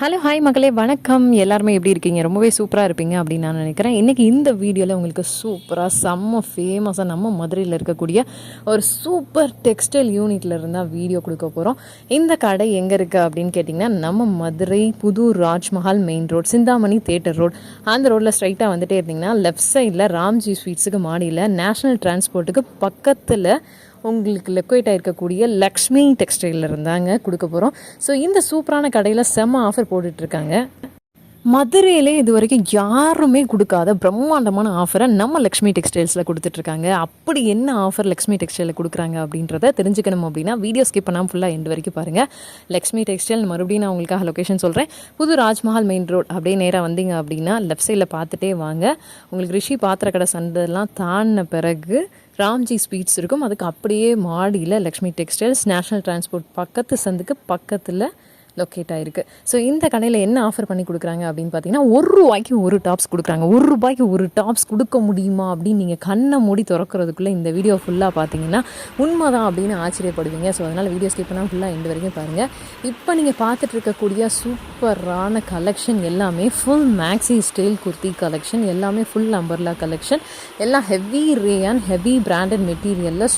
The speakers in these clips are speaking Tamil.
ஹலோ ஹாய் மக்களே வணக்கம். எல்லாருமே எப்படி இருக்கீங்க? ரொம்பவே சூப்பராக இருப்பீங்க அப்படின்னு நான் நினைக்கிறேன். இன்றைக்கி இந்த வீடியோவில் உங்களுக்கு சூப்பராக செம்ம ஃபேமஸாக நம்ம மதுரையில் இருக்கக்கூடிய ஒரு சூப்பர் டெக்ஸ்டைல் யூனிட்டில் இருந்தால் வீடியோ கொடுக்க போகிறோம் இந்த கடை எங்கே இருக்குது அப்படின்னு கேட்டிங்கன்னா நம்ம மதுரை புது Rajmahal main road Chintamani theatre road அந்த ரோட்டில் ஸ்ட்ரைட்டாக வந்துட்டே இருந்தீங்கன்னா லெஃப்ட் சைடில் ராம்ஜி ஸ்வீட்ஸுக்கு மாடியில் நேஷ்னல் டிரான்ஸ்போர்ட்டுக்கு பக்கத்தில் உங்களுக்கு லொக்கேட் ஆகிருக்கக்கூடிய லக்ஷ்மி டெக்ஸ்டைலில் இருந்தாங்க கொடுக்க போகிறோம் ஸோ இந்த சூப்பரான கடையில் செம்ம ஆஃபர் போட்டுட்ருக்காங்க. மதுரையிலே இது வரைக்கும் யாருமே கொடுக்காத பிரம்மாண்டமான ஆஃபரை நம்ம லக்ஷ்மி டெக்ஸ்டைல்ஸில் கொடுத்துட்ருக்காங்க. அப்படி என்ன ஆஃபர் லக்ஷ்மி டெக்ஸ்டைலில் கொடுக்குறாங்க அப்படின்றத தெரிஞ்சுக்கணும் அப்படின்னா வீடியோ ஸ்கிப் பண்ணாமல் ஃபுல்லாக எண்டு வரைக்கும் பாருங்கள் லக்ஷ்மி டெக்ஸ்டைல் மறுபடியும் நான் உங்களுக்காக லொக்கேஷன் சொல்கிறேன் புது ராஜ்மஹால் மெயின் ரோட் அப்படியே நேராக வந்தீங்க அப்படின்னா லெஃப்ட் சைடில் பார்த்துட்டே வாங்க. உங்களுக்கு ரிஷி பாத்திர கடை சந்தெல்லாம் தாண்டின பிறகு ராம்ஜி ஸ்வீட்ஸ் இருக்கும். அதுக்கு அப்படியே மாடியில் லக்ஷ்மி டெக்ஸ்டைல்ஸ் நேஷ்னல் டிரான்ஸ்போர்ட் பக்கத்து சந்துக்கு பக்கத்தில் லொக்கேட் ஆகிருக்கு ஸோ இந்த கடையில் என்ன ஆஃபர் பண்ணி கொடுக்குறாங்க அப்படின்னு பார்த்தீங்கன்னா ஒரு ரூபாய்க்கு ஒரு டாப்ஸ் கொடுக்குறாங்க. ஒரு ரூபாய்க்கு ஒரு டாப்ஸ் கொடுக்க முடியுமா அப்படின்னு நீங்கள் கண்ணை மூடி திறக்கிறதுக்குள்ளே இந்த வீடியோ ஃபுல்லாக பார்த்தீங்கன்னா உண்மை தான் அப்படின்னு ஆச்சரியப்படுவீங்க. ஸோ அதனால் வீடியோ ஸ்கிப் பண்ணால் ஃபுல்லாக எண்டு வரைக்கும் பாருங்கள் இப்போ நீங்கள் பார்த்துட்டு இருக்கக்கூடிய சூப்பரான கலெக்ஷன் எல்லாமே full maxi style kurti collection எல்லாமே ஃபுல் அம்பர்லா கலெக்ஷன் எல்லாம் ஹெவி ரேயான் ஹெவி பிராண்டட் மெட்டீரியலில்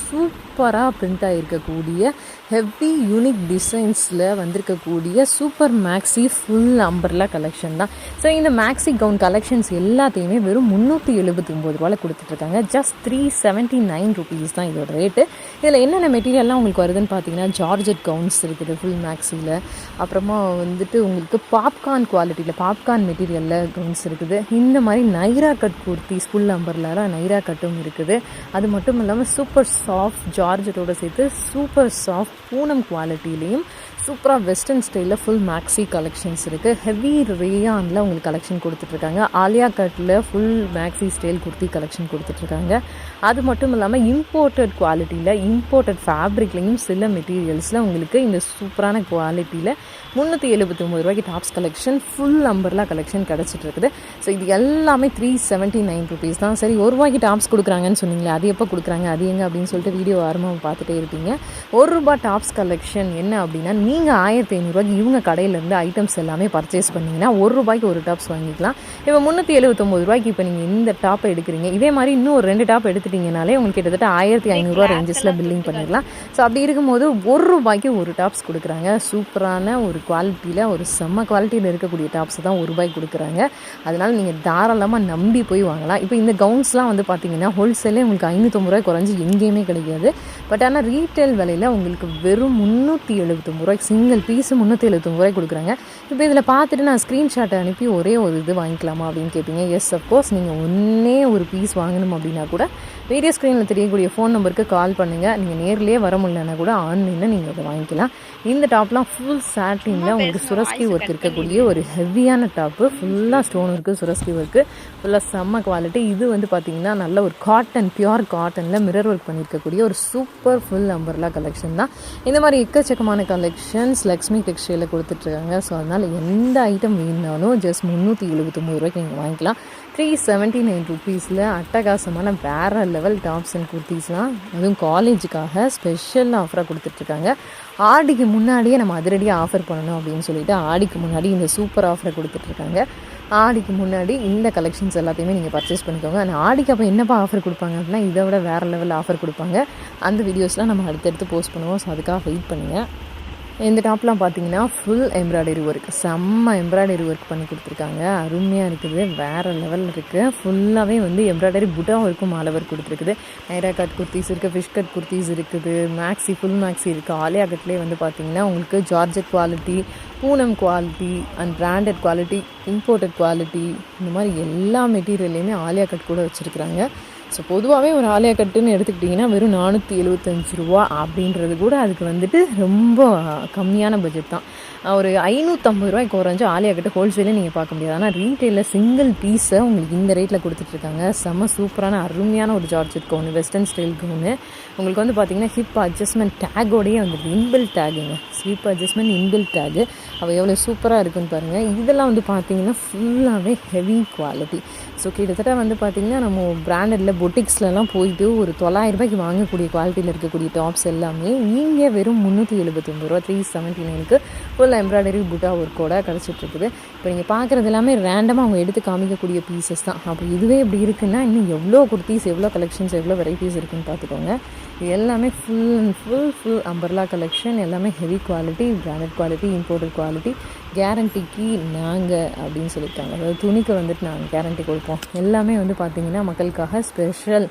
சூப்பராக பிரிண்ட் ஆகிருக்கக்கூடிய ஹெவி யூனிக் டிசைன்ஸில் வந்திருக்கக்கூடிய super maxi full umbrella collection தான். ஸோ இந்த மேக்ஸி கவுன் கலெக்ஷன்ஸ் எல்லாத்தையுமே வெறும் முந்நூற்றி எழுபத்தி ஒம்பது ரூபாயில் கொடுத்துட்ருக்காங்க. Just three seventy nine rupees தான் இதோட ரேட்டு இதில் என்னென்ன மெட்டீரியல்லாம் உங்களுக்கு வருதுன்னு பார்த்தீங்கன்னா ஜார்ஜட் கவுன்ஸ் இருக்குது ஃபுல் மேக்ஸியில் அப்புறமா வந்துட்டு உங்களுக்கு பாப்கார்ன் குவாலிட்டியில் பாப்கார்ன் மெட்டீரியலில் கவுன்ஸ் இருக்குது. இந்த மாதிரி நைரா கட் குர்த்திஸ் ஃபுல் அம்பர்லால நைரா கட்டும் இருக்குது. அது மட்டும் இல்லாமல் சூப்பர் சாஃப்ட் ஜார்ஜெட்டோட சேர்த்து சூப்பர் சாஃப்ட் பூனம் குவாலிட்டிலையும் சூப்பராக வெஸ்டர்ன் ஸ்டைலில் ஃபுல் மேக்ஸி கலெக்ஷன்ஸ் இருக்குது ஹெவி ரேயானில் உங்களுக்கு கலெக்ஷன் கொடுத்துட்ருக்காங்க. ஆலியா கட்டில் full maxi style kurti collection கொடுத்துட்ருக்காங்க. அது மட்டும் இல்லாமல் இம்போர்ட்டட் குவாலிட்டியில் இம்போர்ட்டட் ஃபேப்ரிக்லேயும் சில மெட்டீரியல்ஸில் உங்களுக்கு இந்த சூப்பரான குவாலிட்டியில் முந்நூற்றி எழுபத்தி ஒம்பது ரூபாய்க்கு tops collection full umbrella collection கிடச்சிட்டு இருக்குது ஸோ இது எல்லாமே த்ரீ செவன்ட்டி நைன் ருபீஸ் தான். சரி ஒரு ரூபாய்க்கு டாப்ஸ் கொடுக்குறாங்கன்னு சொன்னீங்களே அது எப்போ கொடுக்குறாங்க அது எங்கே அப்படின்னு சொல்லிட்டு வீடியோ ஆரம்பம் பார்த்துட்டே இருப்பீங்க. ஒரு ரூபாய் டாப்ஸ் கலெக்ஷன் என்ன அப்படின்னா நீங்கள் ஆயிரத்தி ஐநூறுரூவாய்க்கு இவங்க கடையிலேருந்து ஐட்டம்ஸ் எல்லாமே பர்ச்சேஸ் பண்ணிங்கன்னா ஒரு ரூபாய்க்கு ஒரு டாப்ஸ் வாங்கிக்கலாம். இப்போ முந்நூற்றி எழுபத்தொம்பது ரூபாய்க்கு இப்போ நீங்கள் இந்த டாப்பை எடுக்கிறீங்க. இதே மாதிரி இன்னும் ஒரு ரெண்டு டாப் எடுத்துட்டிங்கனாலே உங்களுக்கு கிட்டத்தட்ட ஆயிரத்தி ஐநூறுரூவா ரேஞ்சஸில் பில்லிங் பண்ணிடலாம். ஸோ அப்படி இருக்கும்போது ஒரு ரூபாய்க்கு ஒரு டாப்ஸ் கொடுக்குறாங்க. சூப்பரான ஒரு குவாலிட்டியில் ஒரு செம்ம குவாலிட்டியில் இருக்கக்கூடிய டாப்ஸ் தான் ஒரு ரூபாய்க்கு கொடுக்குறாங்க. அதனால் நீங்கள் தாராளமாக நம்பி போய் வாங்கலாம். இப்போ இந்த கவுன்ஸ்லாம் வந்து பார்த்தீங்கன்னா ஹோல்சேலே உங்களுக்கு ஐநூற்றம்பது ரூபாய் குறைஞ்சி எங்கேயுமே கிடைக்காது. பட் ஆனால் ரீட்டைல் விலையில் உங்களுக்கு வெறும் முந்நூற்றி எழுபத்தொம்பது ரூபாய்க்கு சிங்கிள் பீஸு முந்நூற்றி எழுபத்தொம்பது ரூபாய் கொடுக்குறாங்க. இப்போ இதில் பார்த்துட்டு நான் ஸ்க்ரீன்ஷாட்டை அனுப்பி ஒரே ஒரு இது வாங்கிக்கலாமா அப்படின்னு கேட்பீங்க. எஸ் அஃப்கோர்ஸ் நீங்கள் ஒன்றே ஒரு பீஸ் வாங்கணும் அப்படின்னா கூட வீடியோ ஸ்க்ரீனில் தெரியக்கூடிய ஃபோன் நம்பருக்கு கால் பண்ணுங்கள் நீங்கள் நேர்லேயே வர முடியலன்னா கூட ஆன்லைனில் நீங்கள் அதை வாங்கிக்கலாம். இந்த டாப்லாம் ஃபுல் சாட்டினில் உங்களுக்கு சுரஸ்கி ஒர்க் இருக்கக்கூடிய ஒரு ஹெவியான டாப்பு ஃபுல்லாக ஸ்டோன் ஒர்க்கு சுரஸ்கி ஒர்க்கு ஃபுல்லாக செம்ம குவாலிட்டி இது வந்து பார்த்திங்கன்னா நல்ல ஒரு காட்டன் பியூர் காட்டனில் மிரர் ஒர்க் பண்ணியிருக்கக்கூடிய ஒரு சூப்பர் ஃபுல் அம்பர்லா கலெக்ஷன் தான். இந்த மாதிரி எக்கச்சக்கமான கலெக்ஷன்ஸ் லக்ஷ்மி டெக்ஸ்டைலில் கொடுத்துட்ருக்காங்க. ஸோ அதனால் எந்த ஐட்டம் வேணுனாலும் ஜஸ்ட் முந்நூற்றி எழுபத்தொம்பது ரூபாய்க்கு நீங்கள் வாங்கிக்கலாம். த்ரீ செவன்ட்டி நைன் ருபீஸில் அட்டகாசமான வேறு லெவல் டாப்ஸ் அண்ட் குர்த்திஸ்லாம் அதுவும் காலேஜுக்காக ஸ்பெஷல் ஆஃபராக கொடுத்துட்ருக்காங்க. ஆடிக்கு முன்னாடியே நம்ம அதிரடியாக ஆஃபர் பண்ணணும் அப்படின்னு சொல்லிட்டு ஆடிக்கு முன்னாடி இந்த சூப்பர் ஆஃபரை கொடுத்துட்ருக்காங்க. ஆடிக்கு முன்னாடி இந்த கலெக்ஷன்ஸ் எல்லாத்தையுமே நீங்கள் பர்ச்சேஸ் பண்ணிக்கோங்க. அந்த ஆடிக்கு அப்போ என்னப்பா ஆஃபர் கொடுப்பாங்க அப்படின்னா இதை விட வேறு லெவல் ஆஃபர் கொடுப்பாங்க. அந்த வீடியோஸ்லாம் நம்ம அடுத்தடுத்து போஸ்ட் பண்ணுவோம். ஸோ அதுக்காக வெயிட் பண்ணுங்கள் இந்த டாப்லாம் பார்த்தீங்கன்னா ஃபுல் எம்ப்ராய்டரி ஒர்க் செம்ம எம்ப்ராய்டரி ஒர்க் பண்ணி கொடுத்துருக்காங்க. அருமையாக இருக்குது. வேறு லெவலில் இருக்குது ஃபுல்லாகவே வந்து எம்ப்ராய்டரி புட்டா ஒர்க்கும் மாலை ஒர்க் கொடுத்துருக்குது. நைரா கட் குர்த்திஸ் இருக்குது ஃபிஷ் கட் குர்த்திஸ் இருக்குது. மேக்ஸி ஃபுல் மேக்ஸி இருக்குது ஆலியா கட்லேயே வந்து பார்த்தீங்கன்னா உங்களுக்கு georgette quality Poonam quality and branded quality imported quality இந்த மாதிரி எல்லா மெட்டீரியல்லையுமே ஆலியா கட் கூட வச்சுருக்குறாங்க. ஸோ பொதுவாகவே ஒரு ஆலியா கட்டுன்னு எடுத்துக்கிட்டிங்கன்னா வெறும் நானூற்றி எழுபத்தஞ்சு ரூபா அப்படின்றது கூட அதுக்கு வந்துட்டு ரொம்ப கம்மியான பட்ஜெட் தான். ஒரு ஐநூற்றம்பது ரூபாய் குறைஞ்சு ஆலியா கிட்ட ஹோல்சேலே நீங்கள் பார்க்க முடியாது. ஆனால் ரீட்டெயிலில் சிங்கிள் பீஸை உங்களுக்கு இந்த ரேட்டில் கொடுத்துட்ருக்காங்க செம்ம சூப்பரான அருமையான ஒரு georgette gown western style gown உங்களுக்கு வந்து பார்த்தீங்கன்னா ஹிப் அட்ஜஸ்ட்மெண்ட் டேகோடையே வந்துருக்கு இன்பில் டேகுங்க ஸ்லீப் அட்ஜஸ்ட்மெண்ட் இன்பில் டேகு அவள் எவ்வளோ சூப்பராக இருக்குன்னு பாருங்கள் இதெல்லாம் வந்து பார்த்தீங்கன்னா ஃபுல்லாகவே ஹெவி குவாலிட்டி ஸோ கிட்டத்தட்ட வந்து பார்த்திங்கன்னா நம்ம பிராண்டடில் பொட்டிக்ஸ்லலாம் போயிட்டு ஒரு தொள்ளாயிரம் ரூபாய்க்கு வாங்கக்கூடிய குவாலிட்டியில் இருக்கக்கூடிய டாப்ஸ் எல்லாமே இங்கே வெறும் முந்நூற்றி எழுபத்தொம்பது ரூபா த்ரீ செவன்ட்டி நைனுக்கு ஃபுல் எம்ப்ராய்டரி புட்டா ஒர்க்கோட கிடச்சிட்ருக்குது. இப்போ நீங்கள் பார்க்குறது எல்லாமே ரேண்டமாக அவங்க எடுத்து காமிக்கக்கூடிய பீசஸ் தான். அப்போ இதுவே இப்படி இருக்குன்னா இன்னும் எவ்வளோ குர்த்திஸ் எவ்வளோ கலெக்ஷன்ஸ் எவ்வளோ வெரைட்டிஸ் இருக்குன்னு பார்த்துக்கோங்க எல்லாமே full and full full umbrella collection எல்லாமே heavy quality branded quality imported quality கேரண்டிக்கு நாங்கள் அப்படின்னு சொல்லியிருக்காங்க அதாவது துணிக்கு வந்துட்டு நாங்கள் கேரண்டி கொடுப்போம். எல்லாமே வந்து பார்த்திங்கன்னா மக்களுக்காக ஸ்பெஷல்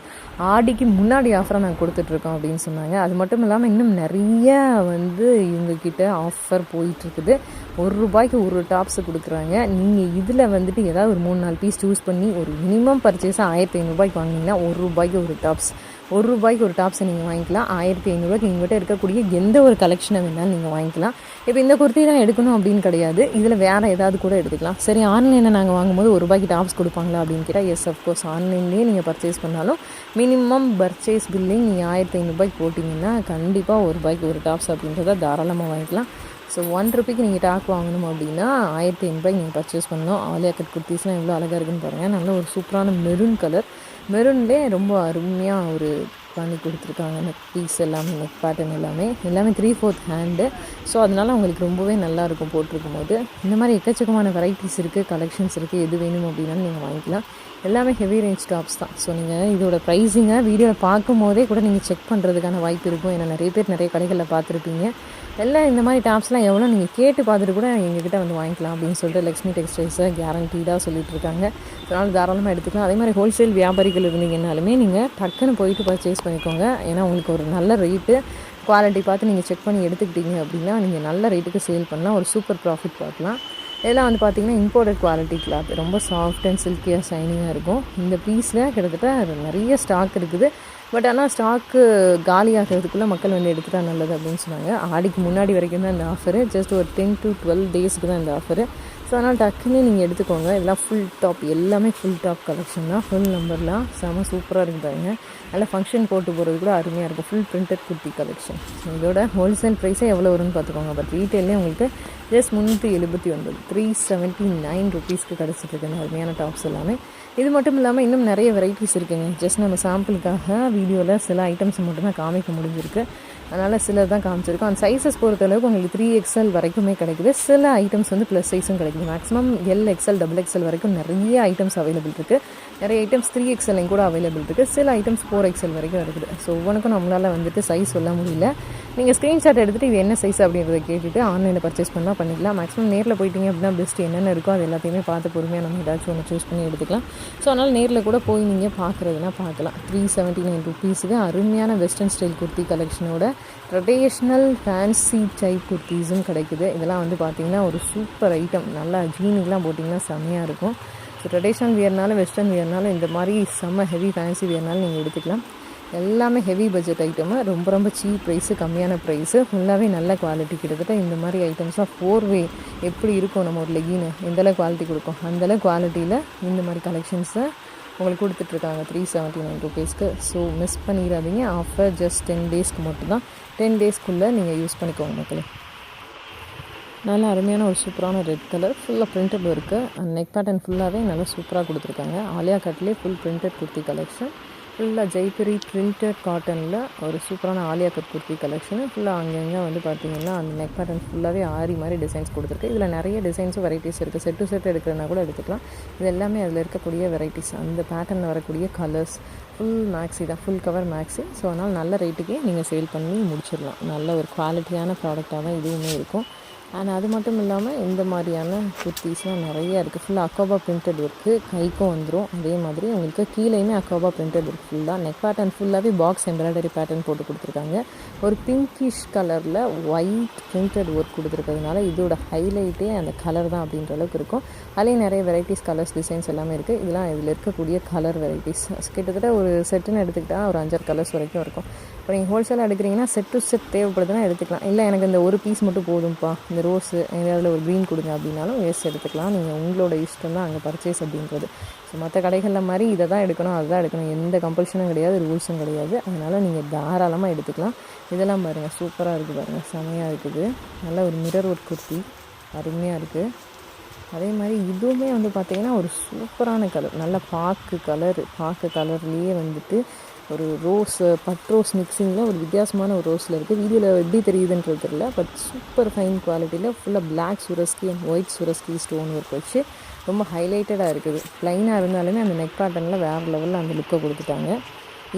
ஆடிக்கு முன்னாடி ஆஃபராக நாங்கள் கொடுத்துட்ருக்கோம் அப்படின்னு சொன்னாங்க. அது மட்டும் இல்லாமல் இன்னும் நிறைய வந்து இவங்கக்கிட்ட ஆஃபர் போயிட்டுருக்குது ஒரு ரூபாய்க்கு ஒரு டாப்ஸை கொடுக்குறாங்க. நீங்கள் இதில் வந்துட்டு ஏதாவது ஒரு மூணு நாலு பீஸ் சூஸ் பண்ணி ஒரு மினிமம் பர்ச்சேஸாக ஆயிரத்தி ஐநூறுபாய்க்கு வாங்கினீங்கன்னா ஒரு ரூபாய்க்கு ஒரு டாப்ஸ் ஒரு ரூபாய்க்கு ஒரு டாப்ஸை நீங்கள் வாங்கிக்கலாம். ஆயிரத்தி ஐநூறுரூவாய்க்கு எங்கள்கிட்ட இருக்கக்கூடிய எந்த ஒரு கலெக்ஷனை வேணாலும் நீங்கள் வாங்கிக்கலாம். இப்போ இந்த குர்த்தி தான் எடுக்கணும் அப்படின்னு கிடையாது. இதில் வேறு ஏதாவது கூட எடுத்துக்கலாம். சரி ஆன்லைனில் நாங்கள் வாங்கும்போது ஒரு ரூபாய்க்கு டாப்ஸ் கொடுப்பாங்களா அப்படின்னு கேட்டால் எஸ் அஃப்கோர்ஸ் ஆன்லைன்லேயே நீங்கள் பர்ச்சேஸ் பண்ணாலும் மினிமம் பர்ச்சேஸ் பில்லிங் நீங்கள் ஆயிரத்தி ஐநூறுபாய்க்கு போட்டிங்கன்னா கண்டிப்பாக ஒரு ரூபாய்க்கு ஒரு டாப்ஸ் அப்படின்றத தாராளமாக வாங்கிக்கலாம். ஸோ ஒன் ருபிக்கு நீங்கள் டாக் வாங்கணும் அப்படின்னா ஆயிரத்தி ஐநூறுபாய்க்கு நீங்கள் பர்ச்சேஸ் பண்ணணும். ஆலியா கட் குர்த்திஸ்லாம் எவ்வளோ அழகாக இருக்குன்னு பாருங்கள் நல்ல ஒரு சூப்பரான மெரூன் கலர் மெரூன்லேயே ரொம்ப அருமையாக ஒரு பண்ணி கொடுத்துருக்காங்க. நெக் பீஸ் எல்லாமே நெக் பேட்டர்ன் எல்லாமே. எல்லாமே த்ரீ ஃபோர்த் ஹேண்டு ஸோ அதனால் அவங்களுக்கு ரொம்பவே நல்லாயிருக்கும் போட்டிருக்கும் போது இந்த மாதிரி எக்கச்சக்கமான வெரைட்டிஸ் இருக்குது கலெக்ஷன்ஸ் இருக்குது எது வேணும் அப்படின்னாலும் நீங்கள் வாங்கிக்கலாம். எல்லாமே ஹெவி ரேஞ்ச் டாப்ஸ் தான். ஸோ நீங்கள் இதோட ப்ரைஸிங்கை வீடியோவில் பார்க்கும் போதே கூட நீங்கள் செக் பண்ணுறதுக்கான வாய்ப்பு இருக்கும். ஏன்னா நிறைய பேர் நிறைய கடைகளில் பார்த்துருப்பீங்க. எல்லாம் இந்த மாதிரி டாப்ஸ்லாம் எவ்வளோ நீங்கள் கேட்டு பார்த்துட்டு கூட எங்ககிட்ட வந்து வாங்கிக்கலாம் அப்படின்னு சொல்லிட்டு லக்ஷ்மி டெக்ஸ்டைல்ஸை கேரண்டீடாக சொல்லிட்டு இருக்காங்க. அதனால் தாராளமாக எடுத்துக்கலாம். அதே மாதிரி ஹோல்சேல் வியாபாரிகள் இருந்தீங்கன்னாலுமே நீங்கள் டக்குன்னு போயிட்டு பர்ச்சேஸ் பண்ணிக்கோங்க. ஏன்னா உங்களுக்கு ஒரு நல்ல ரேட்டு குவாலிட்டி பார்த்து நீங்கள் செக் பண்ணி எடுத்துக்கிட்டீங்க அப்படின்னா நீங்கள் நல்ல ரேட்டுக்கு சேல் பண்ணலாம். ஒரு சூப்பர் ப்ராஃபிட் பார்க்கலாம். இதெல்லாம் வந்து பார்த்திங்கன்னா இம்போர்ட்டட் குவாலிட்டி கிளாத் ரொம்ப சாஃப்ட் அண்ட் சில்கியாக ஷைனிங்காக இருக்கும். இந்த பீஸில் கிட்டத்தட்ட நிறைய ஸ்டாக் இருக்குது. பட் ஆனால் ஸ்டாக்கு காலி ஆகிறதுக்குள்ளே மக்கள் வந்து எடுத்துட்டா நல்லது அப்படின்னு சொன்னாங்க. ஆடிக்கு முன்னாடி வரைக்கும் தான் இந்த ஆஃபரு ஜஸ்ட் ஒரு டென் டு டுவெல் டேஸ்க்கு தான் இந்த ஆஃபரு ஸோ ஆனால் டக்குன்னு நீங்கள் எடுத்துக்கோங்க. எல்லாம் ஃபுல் டாப் எல்லாமே ஃபுல் டாப் கலெக்ஷன் தான். ஃபுல் நம்பர்லாம் செம சூப்பராக இருக்குது பாருங்க. நல்லா ஃபங்க்ஷன் போட்டு போகிறது கூட அருமையாக இருக்கும். ஃபுல் பிரிண்டட் குர்த்தி கலெக்ஷன் இதோட ஹோல்சேல் ப்ரைஸே எவ்வளோ வரும்னு பார்த்துக்கோங்க. பட் ரீட்டெயிலே உங்களுக்கு ஜஸ்ட் முந்நூற்றி எழுபத்தி ஒன்பது. த்ரீ செவன்ட்டி நைன் ருபீஸ்க்கு கிடச்சிட்டு இருக்குங்க அருமையான டாப்ஸ் எல்லாமே. இது மட்டும் இல்லாமல் இன்னும் நிறைய வெரைட்டிஸ் இருக்குங்க. ஜஸ்ட் நம்ம சாம்பிளுக்காக வீடியோவில் சில ஐட்டம்ஸ் மட்டும்தான் காமிக்க முடிஞ்சிருக்கு. அதனால் சிலர் தான் காமிச்சிருக்கோம். அந்த சைஸஸ் பொறுத்தளவுக்கு உங்களுக்கு த்ரீ எக்ஸ்எல் வரைக்குமே கிடைக்குது. சில ஐட்டம்ஸ் வந்து ப்ளஸ் சைஸும் கிடைக்குது. Maximum L XL double XL வரைக்கும் நிறைய ஐட்டம்ஸ் அவைலபிள் இருக்குது நிறைய ஐட்டம்ஸ் த்ரீ எக்ஸ்எல்லையும் கூட அவைலபிள் இருக்குது சில ஐட்டம்ஸ் ஃபோர் எக்ஸ்எல் வரைக்கும் இருக்குது. ஸோ ஒவ்வொன்றுக்கும் நம்மளால் வந்துட்டு சைஸ் சொல்ல முடியல. நீங்கள் ஸ்க்ரீன்ஷாட் எடுத்துகிட்டு இது என்ன சைஸ் அப்படின்றத கேட்டுட்டு ஆன்லைனில் பர்ச்சேஸ் பண்ணால் பண்ணிக்கலாம். மேக்ஸிமம் நேரில் போயிட்டீங்க அப்படின்னா பெஸ்ட் என்னென்ன இருக்கோ அது எல்லாத்தையுமே பார்த்து பொறுமையாக நம்ம ஏதாச்சும் ஒன்று சூஸ் பண்ணி எடுத்துக்கலாம். ஸோ அதனால் நேரில் கூட போய் நீங்கள் பார்க்குறதுனா பார்க்கலாம். த்ரீ செவன்ட்டி நைன் ருபீஸுக்கு அருமையான வெஸ்டர்ன் ஸ்டைல் குர்த்தி கலெக்ஷனோட ட்ரெடிஷ்னல் ஃபேன்சி டைப் குர்த்திஸும் கிடைக்குது. இதெல்லாம் வந்து பார்த்திங்கன்னா ஒரு சூப்பர் ஐட்டம் நல்லா ஜீனுக்கெலாம் போட்டிங்கன்னா செம்மையாக இருக்கும். ஸோ ட்ரெடிஷ்னல் வியர்னாலும் வெஸ்டர்ன் வியர்னாலும் இந்த மாதிரி செம்ம ஹெவி ஃபேன்சி வியர்னாலும் நீங்கள் எடுத்துக்கலாம். எல்லாமே ஹெவி பட்ஜெட் ஐட்டமு ரொம்ப ரொம்ப சீப் ப்ரைஸு கம்மியான ப்ரைஸு ஃபுல்லாகவே நல்ல குவாலிட்டி கிட்டத்தட்ட இந்த மாதிரி ஐட்டம்ஸாக ஃபோர் வே எப்படி இருக்கும்? நம்ம ஒரு லெகின்னு எந்தளவு குவாலிட்டி கொடுக்கும்? அந்தளவு குவாலிட்டியில் இந்த மாதிரி கலெக்ஷன்ஸை உங்களுக்கு கொடுத்துட்ருக்காங்க த்ரீ செவன்ட்டி நைன் ருபீஸ்க்கு ஸோ மிஸ் பண்ணிடாதீங்க. ஆஃபர் ஜஸ்ட் டென் டேஸ்க்கு மட்டும்தான். டென் டேஸ்க்குள்ளே நீங்கள் யூஸ் பண்ணிக்கோங்க மக்களே. நல்ல அருமையான ஒரு சூப்பரான ரெட் கலர் ஃபுல்லாக பிரிண்டட் இருக்குது அண்ட் நெக் பேட்டர்ன் ஃபுல்லாகவே நல்லா சூப்பராக கொடுத்துருக்காங்க. ஆலியா கட்லேயே ஃபுல் பிரிண்டட் குர்த்தி கலெக்ஷன் ஃபுல்லாக ஜெய்புரி பிரிண்டட் காட்டனில் ஒரு சூப்பரான ஆலியா கட் குர்த்தி கலெக்ஷனு ஃபுல்லாக அங்கங்கே வந்து பார்த்திங்கன்னா அந்த நெக் பேட்டர்ன் ஃபுல்லாகவே ஆரி மாதிரி டிசைன்ஸ் கொடுத்துருக்கு. இதில் நிறைய டிசைன்ஸும் வெரைட்டிஸ் இருக்குது செட்டு செட் எடுக்கிறனா கூட எடுத்துக்கலாம். இது எல்லாமே அதில் இருக்கக்கூடிய வெரைட்டிஸ் அந்த பேட்டர்னில் வரக்கூடிய கலர்ஸ் ஃபுல் மேக்ஸி தான். ஃபுல் கவர் மேக்ஸி ஸோ அதனால் நல்ல ரேட்டுக்கே நீங்கள் சேல் பண்ணி முடிச்சிடலாம். நல்ல ஒரு குவாலிட்டியான ப்ராடக்டாக தான் இதுவுமே இருக்கும். அண்ட் அது மட்டும் இல்லாமல் இந்த மாதிரியான குர்த்திஸ்லாம் நிறைய இருக்குது ஃபுல்லாக அக்கோபா பிரிண்டட் ஒர்க்கு கைக்கும் வந்துடும் அதே மாதிரி உங்களுக்கு கீழேயுமே அக்கோபா பிரிண்டட் ஒர்க் ஃபுல்லாக நெக் பேட்டர்ன் ஃபுல்லாகவே பாக்ஸ் எம்ப்ராய்டரி பேட்டர்ன் போட்டு கொடுத்துருக்காங்க. ஒரு பிங்கிஷ் கலரில் ஒயிட் பிரிண்டட் ஒர்க் கொடுத்துருக்கிறதுனால இதோட ஹைலைட்டே அந்த கலர் தான் அப்படின்ற அளவுக்கு இருக்கும். அதுலேயும் நிறைய வெரைட்டிஸ் கலர்ஸ் டிசைன்ஸ் எல்லாமே இருக்குது இதெல்லாம் இதில் இருக்கக்கூடிய கலர் வெரைட்டிஸ் கிட்டத்தட்ட ஒரு செட்டுன்னு எடுத்துக்கிட்டால் ஒரு அஞ்சாறு கலர்ஸ் வரைக்கும் இருக்கும். இப்போ நீங்கள் ஹோல்சேலாக எடுக்கிறீங்கன்னா செட் டு செட் தேவைப்படுதுன்னா எடுத்துக்கலாம். இல்லை எனக்கு இந்த ஒரு பீஸ் மட்டும் போதும்ப்பா இந்த ரோஸு அதில் ஒரு க்ரீன் கொடுங்க அப்படின்னாலும் எஸ் எடுத்துக்கலாம். நீங்கள் உங்களோட இஷ்டம் தான் அங்கே பர்ச்சேஸ் அப்படின்றது. ஸோ மற்ற கடைகளில் மாதிரி இதை தான் எடுக்கணும் அதுதான் எடுக்கணும். எந்த கம்பல்ஷனும் கிடையாது ரூல்ஸும் கிடையாது. அதனால் நீங்கள் தாராளமாக எடுத்துக்கலாம். இதெல்லாம் பாருங்கள் சூப்பராக இருக்குது பாருங்கள் செமையாக இருக்குது. நல்ல ஒரு மிரர் ஒர்க் குர்த்தி. அருமையாக இருக்குது அதே மாதிரி இதுவுமே வந்து பார்த்திங்கன்னா ஒரு சூப்பரான கலர் நல்ல பாக்கு கலரு பாக்கு கலர்லேயே வந்துட்டு ஒரு ரோஸ் பட் ரோஸ் மிக்சிங்கில் ஒரு வித்தியாசமான ஒரு ரோஸில் இருக்குது வீடியோவில் எப்படி தெரியுதுன்றது தெரியல பட் சூப்பர் ஃபைன் குவாலிட்டியில் ஃபுல்லாக black Swarovski and white Swarovski stone work வச்சு ரொம்ப ஹைலைட்டடாக இருக்குது. ப்ளைனாக இருந்தாலுமே அந்த நெக் காட்டனில் வேறு லெவலில் அந்த லுக்கை கொடுத்துட்டாங்க.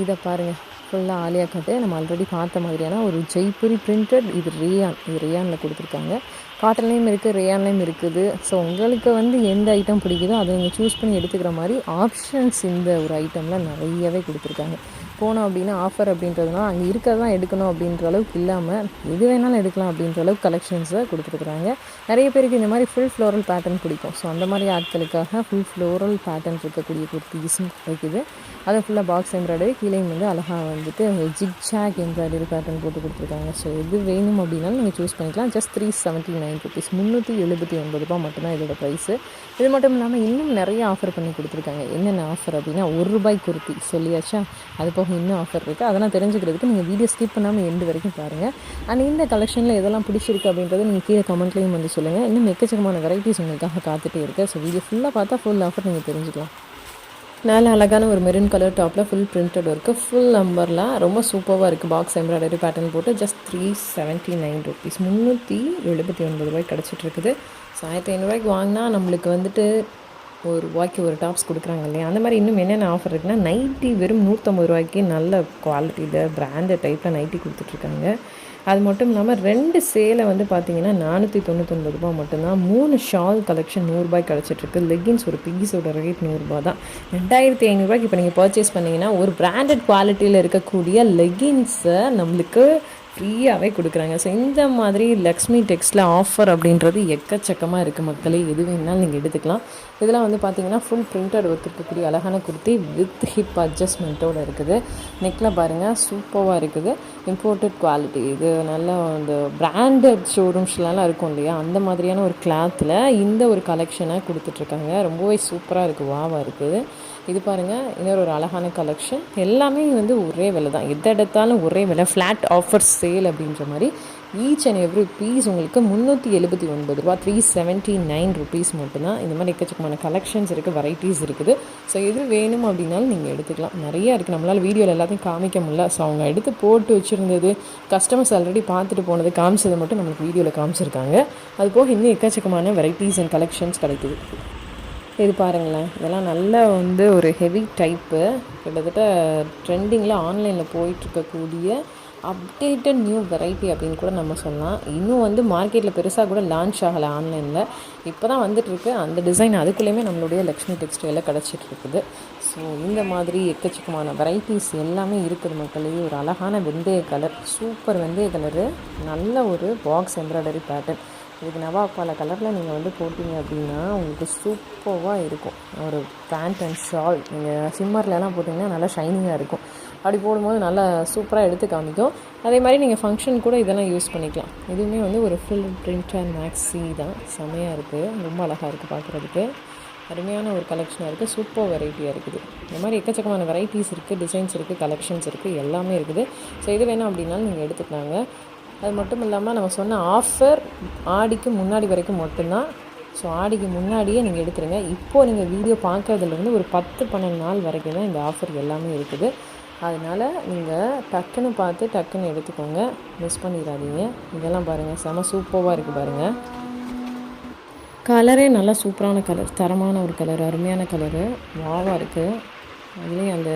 இதை பாருங்கள் ஃபுல்லாக ஆலியா கட்டு. நம்ம ஆல்ரெடி பார்த்த மாதிரியான ஒரு ஜெய்ப்பூரி பிரிண்டட் இது ரியான் இது ரியானில் கொடுத்துருக்காங்க. காட்டன்லேயும் இருக்குது ரேயான்லேயும் இருக்குது. ஸோ உங்களுக்கு வந்து எந்த ஐட்டம் பிடிக்குதோ அதை நீங்கள் சூஸ் பண்ணி எடுத்துக்கிற மாதிரி ஆப்ஷன்ஸ் இந்த ஒரு ஐட்டமில் நிறையவே கொடுத்துருக்காங்க. போனோம் அப்படின்னா ஆஃபர் அப்படின்றதுனால அங்கே இருக்கிறதான் எடுக்கணும் அப்படின்ற அளவுக்கு இல்லாமல் எது வேணாலும் எடுக்கலாம் அப்படின்ற அளவுக்கு கலெக்ஷன்ஸை கொடுத்துருக்குறாங்க. நிறைய பேருக்கு இந்த மாதிரி ஃபுல் ஃப்ளோரல் பேட்டர்ன் பிடிக்கும். ஸோ அந்த மாதிரி ஆட்களுக்காக ஃபுல் ஃப்ளோரல் பேட்டர்ன் இருக்கக்கூடிய குர்த்திஸும் கிடைக்குது. அதை ஃபுல்லாக பாக்ஸ் எம்ப்ராய்டரி கீழேயும் வந்து அழகாக வந்துட்டு ஜிக் ஜாக் எம்ப்ராய்டரி பேட்டர்ன் போட்டு கொடுத்துருக்காங்க. ஸோ எது வேணும் அப்படின்னாலும் நீங்கள் சூஸ் பண்ணிக்கலாம். Just three seventy nine rupees முந்நூற்றி எழுபத்தி ஒன்பது ரூபா மட்டும்தான் இதோட ப்ரைஸு இது மட்டும் இல்லாமல் இன்னும் நிறைய ஆஃபர் பண்ணி கொடுத்துருக்காங்க. என்னென்ன ஆஃபர் அப்படின்னா ஒரு ரூபாய் குர்த்தி சொல்லியாச்சா? அது போக இன்னும் ஆஃபர் இருக்குது அதெல்லாம் தெரிஞ்சுக்கிறதுக்கு நீங்கள் வீடியோ ஸ்கிப் பண்ணாமல் எண்டு வரைக்கும் பாருங்கள் அண்ட் இந்த கலெக்ஷனில் எதெல்லாம் பிடிச்சிருக்கு அப்படின்றத நீங்கள் கீழே கமெண்ட்லேயும் வந்து சொல்லுங்கள் இன்னும் எக்கச்சக்கமான வெரைட்டிஸ் உங்களுக்காக காத்துட்டே இருக்குது ஸோ வீடியோ ஃபுல்லாக பார்த்தா ஃபுல் ஆஃபர் நீங்கள் தெரிஞ்சுக்கலாம். நல்ல அழகான ஒரு மெரூன் கலர் டாப்பில் ஃபுல் பிரிண்டட் ஒர்க்கு ஃபுல் நம்பர்லாம் ரொம்ப சூப்பராக இருக்குது பாக்ஸ் எம்ப்ராய்டரி பேட்டர்ன் போட்டு just three seventy nine rupees முந்நூற்றி எழுபத்தி ஒன்பது ரூபாய் கிடச்சிட்ருக்குது ஸோ ஆயிரத்தி ஐநூறுரூவாய்க்கு வாங்கினா நம்மளுக்கு வந்துட்டு ஒரு ரூபாய்க்கு ஒரு டாப்ஸ் கொடுக்குறாங்க இல்லையா? அந்த மாதிரி இன்னும் என்னென்ன ஆஃபர் இருக்குன்னா நைட்டி வெறும் நூற்றம்பது ரூபாய்க்கு நல்ல குவாலிட்டியில் பிராண்டட் டைப்பில் நைட்டி கொடுத்துட்ருக்காங்க. அது மட்டும் இல்லாமல் ரெண்டு சேலை வந்து பார்த்தீங்கன்னா நானூற்றி தொண்ணூத்தொன்பது ரூபா மட்டும்தான். மூணு ஷால் கலெக்ஷன் நூறுரூபாய் கிடச்சிட்ருக்கு. லெகின்ஸ் ஒரு பீஸோட ரேட் நூறுரூபா தான். ரெண்டாயிரத்தி ஐநூறுரூபாய்க்கு இப்போ நீங்கள் பர்ச்சேஸ் பண்ணிங்கன்னா ஒரு பிராண்டட் குவாலிட்டியில் இருக்கக்கூடிய லெகின்ஸை நம்மளுக்கு ஃப்ரீயாகவே கொடுக்குறாங்க. ஸோ இந்த மாதிரி லக்ஷ்மி டெக்ஸ்ட்டில் ஆஃபர் அப்படின்றது எக்கச்சக்கமாக இருக்குது மக்களே. எது வேணாலும் நீங்கள் எடுத்துக்கலாம். இதெல்லாம் வந்து பார்த்தீங்கன்னா ஃபுல் பிரிண்டட் ஒர்க் இருக்கக்கூடிய அழகான குர்த்தி வித் ஹிப் அட்ஜஸ்ட்மெண்ட்டோடு இருக்குது. நெக்கில் பாருங்கள் சூப்பராக இருக்குது. இம்போர்ட்டட் குவாலிட்டி இது நல்ல இந்த பிராண்டட் ஷோரூம்ஸ்லாம் இருக்கும் இல்லையா? அந்த மாதிரியான ஒரு கிளாத்தில் இந்த ஒரு கலெக்ஷனாக கொடுத்துட்ருக்காங்க ரொம்பவே சூப்பராக இருக்குது வாவாக இருக்குது இது பாருங்கள் இன்னொரு ஒரு அழகான கலெக்ஷன் எல்லாமே வந்து ஒரே விலை தான். எதை எடுத்தாலும் ஒரே விலை. ஃப்ளாட் ஆஃபர் சேல் அப்படின்ற மாதிரி ஈச் அண்ட் எவ்ரி பீஸ் உங்களுக்கு முந்நூற்றி எழுபத்தி ஒன்பது ரூபா த்ரீ செவன்ட்டி நைன் ருபீஸ் மட்டும்தான். இந்த மாதிரி எக்கச்சக்கமான கலெக்ஷன்ஸ் இருக்குது வெரைட்டிஸ் இருக்குது. ஸோ எது வேணும் அப்படின்னாலும் நீங்கள் எடுத்துக்கலாம். நிறைய இருக்குது நம்மளால் வீடியோவில் எல்லாத்தையும் காமிக்க முடியல. ஸோ அவங்க எடுத்து போட்டு வச்சுருந்தது கஸ்டமர்ஸ் ஆல்ரெடி பார்த்துட்டு போனது காமிச்சது மட்டும் நம்மளுக்கு வீடியோவில் காமிச்சிருக்காங்க. அது போக இன்னும் எக்கச்சக்கமான வெரைட்டிஸ் அண்ட் கலெக்ஷன்ஸ் கிடைக்குது. இது பாருங்களேன். இதெல்லாம் நல்ல வந்து ஒரு ஹெவி டைப்பு கிட்டத்தட்ட ட்ரெண்டிங்கில் ஆன்லைனில் போயிட்டுருக்கக்கூடிய அப்டேட்டட் நியூ வெரைட்டி அப்படின்னு கூட நம்ம சொல்லலாம். இன்னும் வந்து மார்க்கெட்டில் பெருசாக கூட லான்ச் ஆகலை ஆன்லைனில் இப்போ தான் வந்துட்டுருக்கு. அந்த டிசைன் அதுக்குள்ளேயுமே நம்மளுடைய லக்ஷ்மி டெக்ஸ்டைலில் கிடச்சிட்ருக்குது ஸோ இந்த மாதிரி எக்கச்சக்கமான வெரைட்டிஸ் எல்லாமே இருக்குது மக்களே. ஒரு அழகான வெந்தய கலர் சூப்பர் வெந்தய கலரு நல்ல ஒரு பாக்ஸ் எம்ப்ராய்டரி பேட்டர்ன் இதுக்கு நவா பல கலரில் நீங்கள் வந்து போட்டிங்க அப்படின்னா உங்களுக்கு சூப்பராக இருக்கும். ஒரு பேண்ட் அண்ட் ஷால் நீங்கள் சிம்மர்லலாம் போட்டிங்கன்னா நல்லா ஷைனிங்காக இருக்கும். அப்படி போடும்போது நல்லா சூப்பராக எடுத்து காமிக்கும். அதே மாதிரி நீங்கள் ஃபங்க்ஷன் கூட இதெல்லாம் யூஸ் பண்ணிக்கலாம். இதுவுமே வந்து ஒரு ஃபுல் பிரிண்ட் அண்ட் மேக்ஸி தான். செமையாக இருக்குது ரொம்ப அழகாக இருக்குது பார்க்குறதுக்கு அருமையான ஒரு கலெக்ஷனாக இருக்குது சூப்பர் வெரைட்டியாக இருக்குது. இந்த மாதிரி எக்கச்சக்கமான வெரைட்டிஸ் இருக்குது டிசைன்ஸ் இருக்குது கலெக்ஷன்ஸ் இருக்குது எல்லாமே இருக்குது. ஸோ இது வேணும் அப்படின்னாலும் நீங்கள் எடுத்துக்கலாங்க. அது மட்டும் இல்லாமல் நம்ம சொன்ன ஆஃபர் ஆடிக்கு முன்னாடி வரைக்கும் மட்டும்தான். ஸோ ஆடிக்கு முன்னாடியே நீங்கள் எடுத்துருங்க. இப்போது நீங்கள் வீடியோ பார்க்குறதுலேருந்து ஒரு பத்து பன்னெண்டு நாள் வரைக்கும் தான் இந்த ஆஃபர் எல்லாமே இருக்குது. அதனால் நீங்கள் டக்குன்னு பார்த்து டக்குன்னு எடுத்துக்கோங்க. மிஸ் பண்ணிடாதீங்க. இதெல்லாம் பாருங்கள் செம சூப்பராக இருக்குது பாருங்கள் கலரே நல்லா சூப்பரான கலர் தரமான ஒரு கலர் அருமையான கலரு வாவாக இருக்குது அதுலேயும் அந்த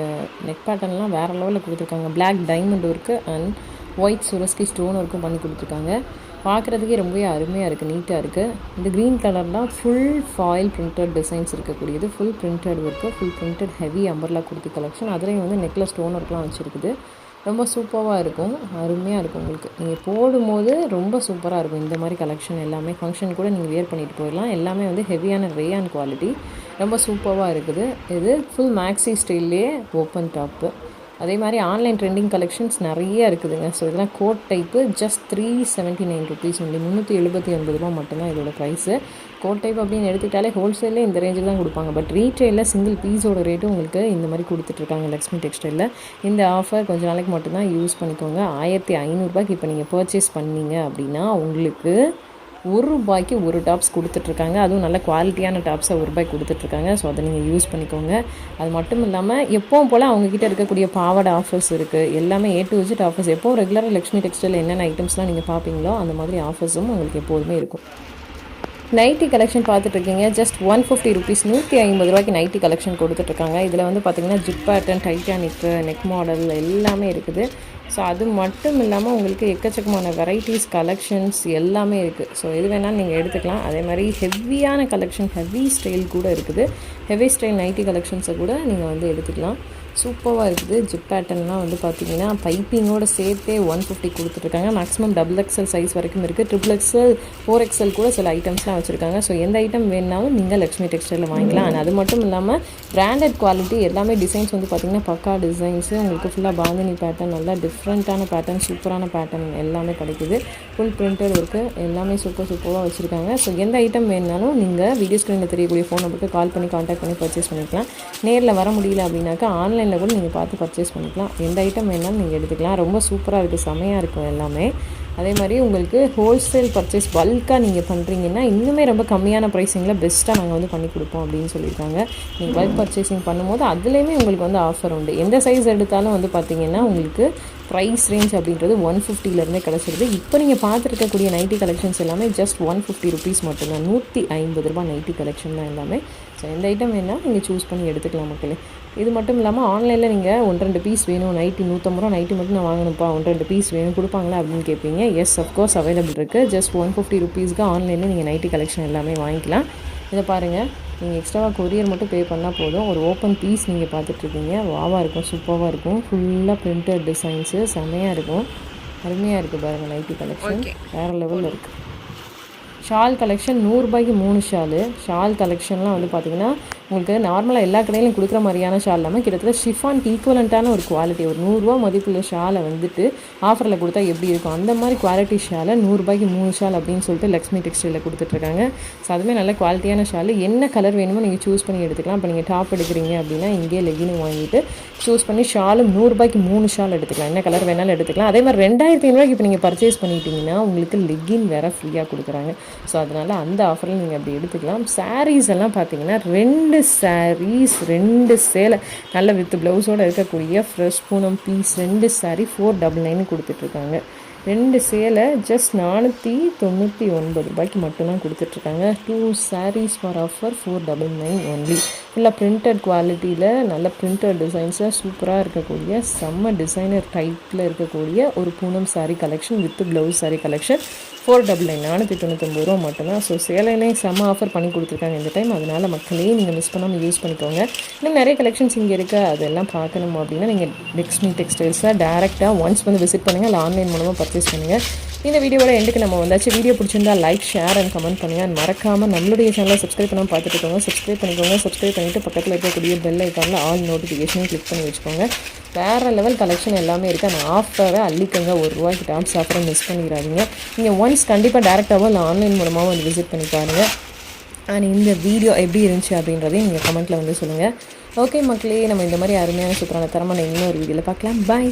நெக் பேட்டர்ன்லாம் வேறு லெவலில் கொடுத்துருக்காங்க. பிளாக் டைமண்ட் இருக்குது அண்ட் ஒயிட் சுரஸ்கி ஸ்டோன் ஒர்க்கும் பண்ணி கொடுத்துருக்காங்க. பார்க்குறதுக்கே ரொம்பவே அருமையாக இருக்குது நீட்டாக இருக்குது இந்த க்ரீன் கலர்லாம் ஃபுல் ஃபாயில் பிரிண்டட் டிசைன்ஸ் இருக்கக்கூடியது. Full printed work full printed heavy umbrella கொடுத்து கலெக்ஷன் அதுலேயும் வந்து நெக்கில் ஸ்டோன் ஒர்க்லாம் வச்சுருக்குது. ரொம்ப சூப்பராக இருக்கும். அருமையாக இருக்கும் உங்களுக்கு. நீங்கள் போடும்போது ரொம்ப சூப்பராக இருக்கும். இந்த மாதிரி கலெக்ஷன் எல்லாமே. ஃபங்க்ஷன் கூட நீங்கள் வேர் பண்ணிட்டு போயிடலாம். எல்லாமே வந்து ஹெவியான ரேயான் குவாலிட்டி ரொம்ப சூப்பராக இருக்குது. இது ஃபுல் மேக்ஸி ஸ்டைல்லே ஓப்பன் டாப்பு அதே மாதிரி ஆன்லைன் ட்ரெண்டிங் கலெக்ஷன்ஸ் நிறைய இருக்குதுங்க. ஸோ இதெல்லாம் coat type just three seventy nine rupees வந்து முந்நூற்றி எழுபத்தி ஒன்பது ரூபா மட்டும்தான் இதோட ப்ரைஸு கோட் டைப் அப்படின்னு எடுத்துக்கிட்டாலே ஹோல்சேலில் இந்த ரேஞ்சில் தான் கொடுப்பாங்க. பட் ரீட்டெயிலில் சிங்கிள் பீஸோட ரேட்டும் உங்களுக்கு இந்த மாதிரி கொடுத்துட்ருக்காங்க லக்ஷ்மி டெக்ஸ்டைலில் இந்த ஆஃபர் கொஞ்ச நாளைக்கு மட்டும்தான் யூஸ் பண்ணிக்கோங்க. ஆயிரத்தி ஐநூறுரூபாய்க்கு இப்போ நீங்கள் பர்ச்சேஸ் பண்ணீங்க அப்படின்னா உங்களுக்கு ஒரு ரூபாய்க்கு ஒரு டாப்ஸ் கொடுத்துட்ருக்காங்க. அதுவும் நல்ல குவாலிட்டியான டாப்ஸை ஒரு ரூபாய்க்கு கொடுத்துட்ருக்காங்க. ஸோ அதை நீங்கள் யூஸ் பண்ணிக்கோங்க. அது மட்டும் இல்லாமல் எப்போவும் போல் அவங்கக்கிட்ட இருக்கக்கூடிய பாவாடை ஆஃபர்ஸ் இருக்குது எல்லாமே ஏ டு விஜிட் ஆஃபர்ஸ் எப்போ ரெகுலராக லக்ஷ்மி டெக்ஸ்டைல் என்னென்ன ஐட்டம்ஸ்லாம் நீங்கள் பார்ப்பீங்களோ அந்த மாதிரி ஆஃபர்ஸும் உங்களுக்கு எப்போதுமே இருக்கும். நைட்டி கலெக்ஷன் பார்த்துட்ருக்கீங்க ஜஸ்ட் ஒன் ஃபிஃப்டி ருபீஸ் நூற்றி ஐம்பது ரூபாய்க்கு நைட்டி கலெக்ஷன் கொடுத்துட்ருக்காங்க. இதில் வந்து பார்த்தீங்கன்னா ஜிப் பேட்டன் டைட்டானிக்கு நெக் மாடல் எல்லாமே இருக்குது. ஸோ அது மட்டும் இல்லாமல் உங்களுக்கு எக்கச்சக்கமான வெரைட்டிஸ் கலெக்ஷன்ஸ் எல்லாமே இருக்குது ஸோ எது வேணாலும் நீங்கள் எடுத்துக்கலாம். அதே மாதிரி ஹெவியான கலெக்ஷன் ஹெவி ஸ்டைல் கூட இருக்குது. ஹெவி ஸ்டைல் நைட்டி கலெக்ஷன்ஸை கூட நீங்கள் வந்து எடுத்துக்கலாம். சூப்பராக இருக்குது. ஜிப் பேட்டர்ன்லாம் வந்து பார்த்தீங்கன்னா பைப்பிங்கோட சேர்த்தே ஒன் ஃபிஃப்டி கொடுத்துட்ருக்காங்க. மேக்ஸிமம் டபுள் எக்ஸல் சைஸ் வரைக்கும் இருக்குது ட்ரிபிள் எக்ஸல் ஃபோர் எக்ஸல் கூட சில ஐட்டம்ஸ்லாம் வச்சுருக்காங்க. ஸோ எந்த ஐட்டம் வேணுனாலும் நீங்கள் லக்ஷ்மி டெக்ஸ்டைலில் வாங்கிக்கலாம். அண்ட் அது மட்டும் இல்லாமல் பிராண்டட் குவாலிட்டி எல்லாமே டிசைன்ஸ் வந்து பார்த்திங்கன்னா பக்கா டிசைன்ஸு உங்களுக்கு ஃபுல்லாக பாந்தினி பேட்டர்ன் நல்லா டிஃப்ரெண்ட்டான பேட்டர்ன் சூப்பரான பேட்டர்ன் எல்லாமே கிடைக்குது. ஃபுல் பிரிண்டட் இருக்குது எல்லாமே சூப்பர் சூப்பராக வச்சுருக்காங்க. ஸோ எந்த ஐட்டம் வேணுனாலும் நீங்கள் வீடியோ ஸ்க்ரீனில் தெரியக்கூடிய ஃபோன் நம்பருக்கு கால் பண்ணி காண்டாக்ட் பண்ணி பர்ச்சேஸ் பண்ணிக்கலாம். நேரில் வர முடியல அப்படின்னாக்கா ஆன்லைன் ஆன்லைனில் கூட நீங்கள் பார்த்து பர்ச்சேஸ் பண்ணிக்கலாம். எந்த ஐட்டம் வேணாலும் நீங்கள் எடுத்துக்கலாம். ரொம்ப சூப்பராக இருக்குது செமையாக இருக்கும் எல்லாமே. அதே மாதிரி உங்களுக்கு ஹோல்சேல் பர்ச்சேஸ் பல்காக நீங்கள் பண்ணுறீங்கன்னா இன்னுமே ரொம்ப கம்மியான ப்ரைஸிங்கில் பெஸ்ட்டாக நாங்கள் வந்து பண்ணி கொடுப்போம் அப்படின்னு சொல்லியிருக்காங்க. நீங்கள் பல்க் பர்ச்சேசிங் பண்ணும்போது அதுலேயுமே உங்களுக்கு வந்து ஆஃபர் உண்டு. எந்த சைஸ் எடுத்தாலும் வந்து பார்த்தீங்கன்னா உங்களுக்கு ப்ரைஸ் ரேஞ்ச் அப்படின்றது ஒன் ஃபிஃப்டிலேருந்தே கிடச்சிருது. இப்போ நீங்கள் பார்த்துருக்கக்கூடிய நைட்டி கலெக்ஷன்ஸ் எல்லாமே ஜஸ்ட் ஒன் ஃபிஃப்டி ருபீஸ் மட்டும்தான். நூற்றி ஐம்பது ரூபா நைட்டி கலெக்ஷன் தான் எல்லாமே. ஸோ எந்த ஐட்டம் வேணால் நீங்கள் சூஸ் பண்ணி எடுத்துக்கலாம் மக்களே. இது மட்டும் இல்லாமல் ஆன்லைனில் நீங்கள் ஒன்று ரெண்டு பீஸ் வேணும். நைட்டி நூற்றம்பது ரூபா நைட்டி மட்டும் நான் வாங்கணும்ப்பா. ஒன்று ரெண்டு பீஸ் வேணும். கொடுப்பாங்களா அப்படின்னு கேட்பீங்க. எஸ் அஃப்கோர்ஸ் அவைலபிள் இருக்குது ஜஸ்ட் ஒன் ஃபிஃப்டி ருபீஸ்க்கு ஆன்லைனில் நீங்கள் நைட்டி கலெக்ஷன் எல்லாமே வாங்கிக்கலாம். இதை பாருங்கள் நீங்கள் எக்ஸ்ட்ராவாக கொரியர் மட்டும் பே பண்ணால் போதும். ஒரு ஓப்பன் பீஸ் நீங்கள் பார்த்துட்ருக்கீங்க வாவாக இருக்கும் சூப்பராக இருக்கும். ஃபுல்லாக பிரிண்டட் டிசைன்ஸு செம்மையாக இருக்கும். அருமையாக இருக்குது பாருங்கள் நைட்டி கலெக்ஷன் வேறு லெவலில் இருக்குது ஷால் கலெக்ஷன் நூறுரூபாய்க்கு மூணு ஷாலு. ஷால் கலெக்ஷன்லாம் வந்து பார்த்திங்கன்னா உங்களுக்கு நார்மலாக எல்லா கடையிலையும் கொடுக்குற மாதிரியான ஷால் இல்லாமல் கிட்டத்தட்ட ஷிஃபான்க்கு ஈக்குவலண்ட்டான ஒரு குவாலிட்டி ஒரு நூறுரூவா மதிப்புள்ள ஷாலை வந்துட்டு ஆஃபரில் கொடுத்தா எப்படி இருக்கும்? அந்த மாதிரி குவாலிட்டி ஷாலை நூறுரூபாய்க்கு மூணு ஷால் அப்படின்னு சொல்லிட்டு லக்ஷ்மி டெக்ஸ்டைலில் கொடுத்துட்ருக்காங்க ஸோ அதுவுமே நல்ல குவாலிட்டியான ஷால் என்ன கலர் வேணுமோ நீங்கள் சூஸ் பண்ணி எடுத்துக்கலாம். இப்போ நீங்கள் டாப் எடுக்கிறீங்க அப்படின்னா இங்கேயே லெகினும் வாங்கிட்டு சூஸ் பண்ணி ஷாலும் நூறுரூபாய்க்கு மூணு ஷால் எடுத்துக்கலாம். என்ன கலர் வேணாலும் எடுத்துக்கலாம். அதே மாதிரி ரெண்டாயிரத்தி ஐநூறுவாய்க்கு இப்போ நீங்கள் பர்ச்சேஸ் பண்ணிட்டீங்கன்னா உங்களுக்கு லெகின் வேறு ஃப்ரீயாக கொடுக்குறாங்க. ஸோ அதனால் அந்த ஆஃபரில் நீங்கள் அப்படி எடுத்துக்கலாம். சாரீஸ் எல்லாம் பார்த்தீங்கன்னா ரெண்டு ரெண்டு சாரீஸ் ரெண்டு சேலை நல்ல வித் ப்ளவுஸோடு இருக்கக்கூடிய ஃப்ரெஷ் பூனம் பீஸ் ரெண்டு சாரீ ஃபோர் டபுள் நைன் கொடுத்துட்ருக்காங்க ரெண்டு சேலை ஜஸ்ட் நானூற்றி தொண்ணூற்றி ஒன்பது ரூபாய்க்கு மட்டும்தான் கொடுத்துட்ருக்காங்க two saris for offer four double nine only ஃபுல்லாக பிரிண்டட் குவாலிட்டியில் நல்ல பிரிண்டட் டிசைன்ஸாக சூப்பராக இருக்கக்கூடிய செம்ம டிசைனர் டைப்பில் இருக்கக்கூடிய ஒரு Poonam sari collection with blouse sari collection four double nine நானூற்றி தொண்ணூத்தொம்பது ரூபா மட்டும்தான். ஸோ சேலையிலே செம்ம ஆஃபர் பண்ணி கொடுத்துருக்காங்க இந்த டைம் அதனால் மக்களே நீங்கள் மிஸ் பண்ணாமல் யூஸ் பண்ணிக்கோங்க. இன்னும் நிறைய கலெக்ஷன்ஸ் இங்கே இருக்குது அதெல்லாம் பார்க்கணும் அப்படின்னா நீங்கள் லக்ஷ்மி டெக்ஸ்டைல்ஸாக டேரெக்டாக ஒன்ஸ் வந்து விசிட் பண்ணுங்கள் இல்லை ஆன்லைன் மூலமாக பர்ச்சேஸ் பண்ணுங்கள் இந்த வீடியோவோட எண்டுக்கு நம்ம வந்தாச்சு. வீடியோ பிடிச்சிருந்தா லைக் ஷேர் அண்ட் கமெண்ட் பண்ணுங்கள் மறக்காமல் நம்மளுடைய சேனலை சப்ஸ்கிரைப் பண்ணாமல் பார்த்துட்டு இருக்கோங்க சப்ஸ்கிரைப் பண்ணிக்கோங்க. சப்ஸ்கிரைப் பண்ணிவிட்டு பக்கத்தில் இருக்கக்கூடிய பெல் ஐக்கானில் ஆல் நோட்டிஃபிகேஷன் கிளிக் பண்ணி வச்சுக்கோங்க. வேறு லெவல் கலெக்ஷன் எல்லாமே இருக்குது அந்த ஆஃபரை அள்ளிக்கங்க. ஒரு ரூபாய்க்கு டாப்ஸ் ஆஃபரை மிஸ் பண்ணிடாதீங்க. நீங்கள் ஒன்ஸ் கண்டிப்பாக டேரெக்டாகவும் இல்லை ஆன்லைன் மூலமாகவும் வந்து விசிட் பண்ணி பாருங்கள் அண்ட் இந்த வீடியோ எப்படி இருந்துச்சு அப்படின்றதையும் நீங்கள் கமெண்ட்டில் வந்து சொல்லுங்கள் ஓகே மக்களே நம்ம இந்த மாதிரி அருமையான சூப்பரான தரமான இன்னொரு வீடியோவில் பார்க்கலாம். பாய்